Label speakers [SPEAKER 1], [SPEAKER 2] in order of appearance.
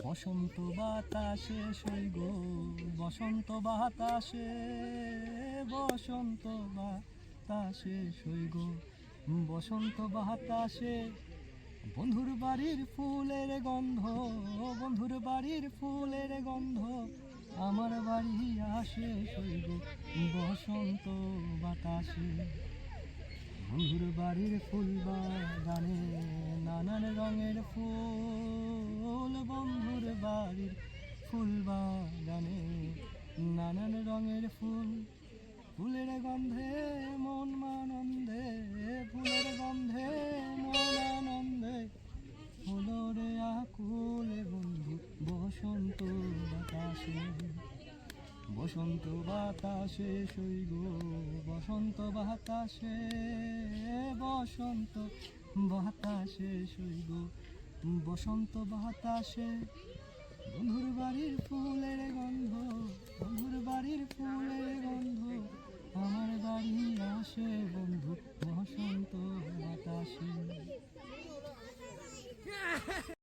[SPEAKER 1] বসন্ত বাতাসে সৈগ বসন্ত বাতাসে বসন্ত বাতাসে সৈগ বসন্ত বাতাসে। বন্ধুর বাড়ির ফুলের গন্ধ, বন্ধুর বাড়ির ফুলের গন্ধ, আমার বাড়ি আসে সৈগ বসন্ত বাতাসে। বন্ধুর বাড়ির ফুল বাগানে নানান রঙের ফুল ফুল বাগানে নানান রঙের ফুল, ফুলের গন্ধে মন আনন্দে ফুলের গন্ধে মন আনন্দে। হলো রে আকুলে বন্ধু, বসন্ত বাতাসে বসন্ত বাতাসে শৈব বসন্ত বাতাসে বসন্ত বাতাসে শৈব বসন্ত বাতাসে। বন্ধুর বাড়ির ফুলের গন্ধ বন্ধুর বাড়ির ফুলের গন্ধ। আমার বাড়ি আসে বন্ধু বসন্ত বাতাসে।